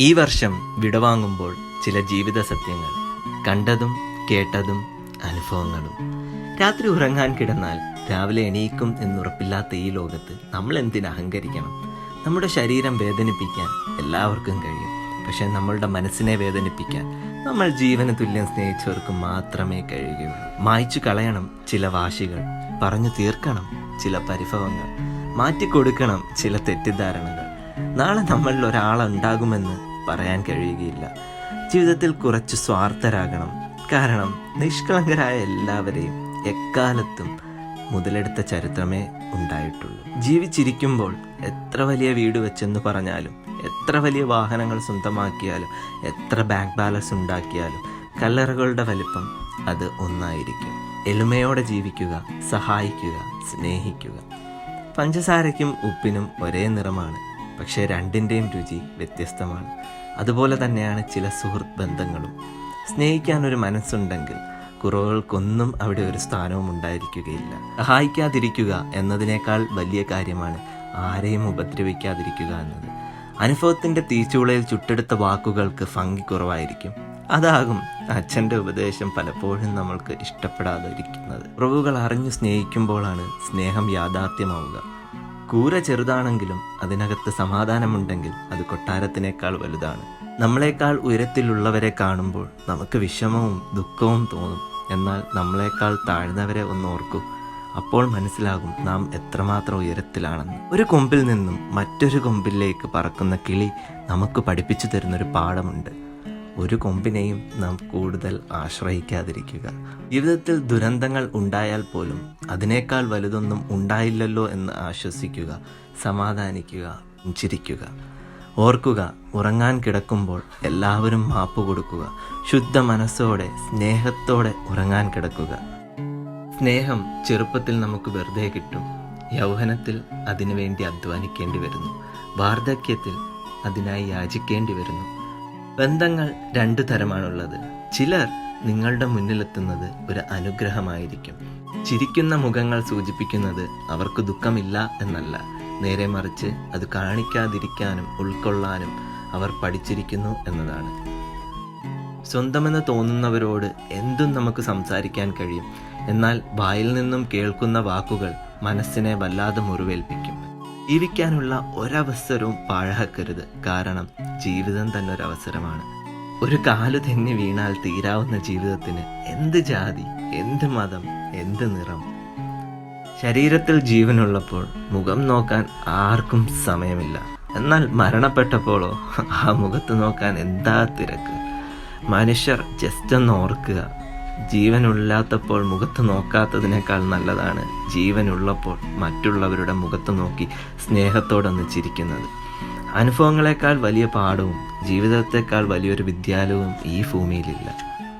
ഈ വർഷം വിടവാങ്ങുമ്പോൾ ചില ജീവിത സത്യങ്ങൾ കണ്ടതും കേട്ടതും അനുഭവങ്ങളും. രാത്രി ഉറങ്ങാൻ കിടന്നാൽ രാവിലെ എണീക്കും എന്നുറപ്പില്ലാത്ത ഈ ലോകത്ത് നമ്മൾ എന്തിന് അഹങ്കരിക്കണം? നമ്മുടെ ശരീരം വേദനിപ്പിക്കാൻ എല്ലാവർക്കും കഴിയും. പക്ഷേ നമ്മളുടെ മനസ്സിനെ വേദനിപ്പിക്കാൻ നമ്മൾ ജീവന തുല്യം സ്നേഹിച്ചവർക്ക് മാത്രമേ കഴിയുകയുള്ളൂ. മായ്ച്ചു കളയണം ചില വാശികൾ. പറഞ്ഞു തീർക്കണം ചില പരിഭവങ്ങൾ. മാറ്റിക്കൊടുക്കണം ചില തെറ്റിദ്ധാരണകൾ. നാളെ നമ്മളിൽ ഒരാളുണ്ടാകുമെന്ന് പറയാൻ കഴിയുകയില്ല. ജീവിതത്തിൽ കുറച്ച് സ്വാർത്ഥരാകണം. കാരണം നിഷ്കളങ്കരായ എല്ലാവരെയും എക്കാലത്തും മുതലെടുത്ത ചരിത്രമേ ഉണ്ടായിട്ടുള്ളൂ. ജീവിച്ചിരിക്കുമ്പോൾ എത്ര വലിയ വീട് വെച്ചെന്ന് പറഞ്ഞാലും എത്ര വലിയ വാഹനങ്ങൾ സ്വന്തമാക്കിയാലും എത്ര ബാങ്ക് ബാലൻസ് ഉണ്ടാക്കിയാലും കല്ലറകളുടെ വലിപ്പം അത് ഒന്നായിരിക്കും. എളിമയോടെ ജീവിക്കുക സഹായിക്കുക സ്നേഹിക്കുക. പഞ്ചസാരയ്ക്കും ഉപ്പിനും ഒരേ നിറമാണ് പക്ഷേ രണ്ടിന്റെയും രുചി വ്യത്യസ്തമാണ്. അതുപോലെ തന്നെയാണ് ചില സുഹൃത്ത് ബന്ധങ്ങളും. സ്നേഹിക്കാൻ ഒരു മനസ്സുണ്ടെങ്കിൽ കുറവുകൾക്കൊന്നും അവിടെ ഒരു സ്ഥാനവും ഉണ്ടായിരിക്കുകയില്ല. സഹായിക്കാതിരിക്കുക എന്നതിനേക്കാൾ വലിയ കാര്യമാണ് ആരെയും ഉപദ്രവിക്കാതിരിക്കുക എന്നത്. അനുഭവത്തിന്റെ തീച്ചുളയിൽ ചുട്ടെടുത്ത വാക്കുകൾക്ക് ഭംഗി കുറവായിരിക്കും. അതാകും അച്ഛന്റെ ഉപദേശം പലപ്പോഴും നമ്മൾക്ക് ഇഷ്ടപ്പെടാതിരിക്കുന്നത്. കുറവുകൾ അറിഞ്ഞു സ്നേഹിക്കുമ്പോഴാണ് സ്നേഹം യാഥാർത്ഥ്യമാവുക. കൂര ചെറുതാണെങ്കിലും അതിനകത്ത് സമാധാനമുണ്ടെങ്കിൽ അത് കൊട്ടാരത്തിനേക്കാൾ വലുതാണ്. നമ്മളെക്കാൾ ഉയരത്തിലുള്ളവരെ കാണുമ്പോൾ നമുക്ക് വിഷമവും ദുഃഖവും തോന്നും. എന്നാൽ നമ്മളെക്കാൾ താഴ്ന്നവരെ ഒന്ന് ഓർക്കൂ. അപ്പോൾ മനസ്സിലാകും നാം എത്രമാത്രം ഉയരത്തിലാണെന്ന്. ഒരു കൊമ്പിൽ നിന്നും മറ്റൊരു കൊമ്പിലേക്ക് പറക്കുന്ന കിളി നമുക്ക് പഠിപ്പിച്ചു തരുന്നൊരു പാഠമുണ്ട്. ഒരു കൊമ്പിനെയും നാം കൂടുതൽ ആശ്രയിക്കാതിരിക്കുക. ജീവിതത്തിൽ ദുരന്തങ്ങൾ ഉണ്ടായാൽ പോലും അതിനേക്കാൾ വലുതൊന്നും ഉണ്ടായില്ലല്ലോ എന്ന് ആശ്വസിക്കുക സമാധാനിക്കുക ചിരിക്കുക. ഓർക്കുക ഉറങ്ങാൻ കിടക്കുമ്പോൾ എല്ലാവരും മാപ്പ് കൊടുക്കുക. ശുദ്ധ മനസ്സോടെ സ്നേഹത്തോടെ ഉറങ്ങാൻ കിടക്കുക. സ്നേഹം ചെറുപ്പത്തിൽ നമുക്ക് വെറുതെ കിട്ടും. യൗവനത്തിൽ അതിനുവേണ്ടി അധ്വാനിക്കേണ്ടി വരുന്നു. വാർദ്ധക്യത്തിൽ അതിനായി യാചിക്കേണ്ടി വരുന്നു. ബന്ധങ്ങൾ രണ്ടു തരമാണുള്ളത്. ചിലർ നിങ്ങളുടെ മുന്നിലെത്തുന്നത് ഒരു അനുഗ്രഹമായിരിക്കും. ചിരിക്കുന്ന മുഖങ്ങൾ സൂചിപ്പിക്കുന്നത് അവർക്ക് ദുഃഖമില്ല എന്നല്ല. നേരെ മറിച്ച് അത് കാണിക്കാതിരിക്കാനും ഉൾക്കൊള്ളാനും അവർ പഠിച്ചിരിക്കുന്നു എന്നതാണ്. സ്വന്തമെന്ന് തോന്നുന്നവരോട് എന്തും നമുക്ക് സംസാരിക്കാൻ കഴിയും. എന്നാൽ വായിൽ നിന്നും കേൾക്കുന്ന വാക്കുകൾ മനസ്സിനെ വല്ലാതെ മുറിവേൽപ്പിക്കും. ജീവിക്കാനുള്ള ഒരവസരവും പാഴാക്കരുത്. കാരണം ജീവിതം തന്നെ ഒരു അവസരമാണ്. ഒരു കാലു തെന്നി വീണാൽ തീരാവുന്ന ജീവിതത്തിന് എന്ത് ജാതി എന്ത് മതം എന്ത് നിറം? ശരീരത്തിൽ ജീവനുള്ളപ്പോൾ മുഖം നോക്കാൻ ആർക്കും സമയമില്ല. എന്നാൽ മരണപ്പെട്ടപ്പോഴോ ആ മുഖത്ത് നോക്കാൻ എന്താ തിരക്ക്? മനുഷ്യർ ജസ്റ്റ് ഒന്ന് ഓർക്കുക. ജീവനില്ലാത്തപ്പോൾ മുഖത്ത് നോക്കാത്തതിനേക്കാൾ നല്ലതാണ് ജീവനുള്ളപ്പോൾ മറ്റുള്ളവരുടെ മുഖത്ത് നോക്കി സ്നേഹത്തോടൊന്ന് ചിരിക്കുന്നത്. അനുഭവങ്ങളെക്കാൾ വലിയ പാഠവും ജീവിതത്തെക്കാൾ വലിയൊരു വിദ്യാലയവും ഈ ഭൂമിയിലില്ല.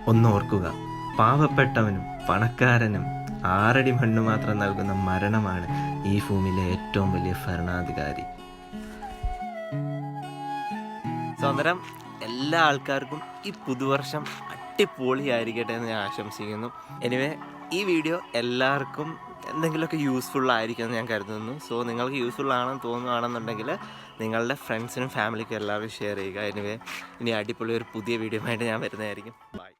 ഒന്ന് ഓർക്കുക പാവപ്പെട്ടവനും പണക്കാരനും ആറടി മണ്ണ് മാത്രം നൽകുന്ന മരണമാണ് ഈ ഭൂമിയിലെ ഏറ്റവും വലിയ ഭരണാധികാരി. സ്വന്തം എല്ലാ ആൾക്കാർക്കും ഈ പുതുവർഷം അടിപൊളിയായിരിക്കട്ടെ എന്ന് ഞാൻ ആശംസിക്കുന്നു. എനിവേ ഈ വീഡിയോ എല്ലാവർക്കും എന്തെങ്കിലുമൊക്കെ യൂസ്ഫുൾ ആയിരിക്കുമെന്ന് ഞാൻ കരുതുന്നു. സോ നിങ്ങൾക്ക് യൂസ്ഫുൾ ആണെന്ന് തോന്നുകയാണെന്നുണ്ടെങ്കിൽ നിങ്ങളുടെ ഫ്രണ്ട്സിനും ഫാമിലിക്കും എല്ലാവരും ഷെയർ ചെയ്യുക. എനിവേ ഇനി അടിപൊളി ഒരു പുതിയ വീഡിയോ ആയിട്ട് ഞാൻ വരുന്നതായിരിക്കും. ബൈ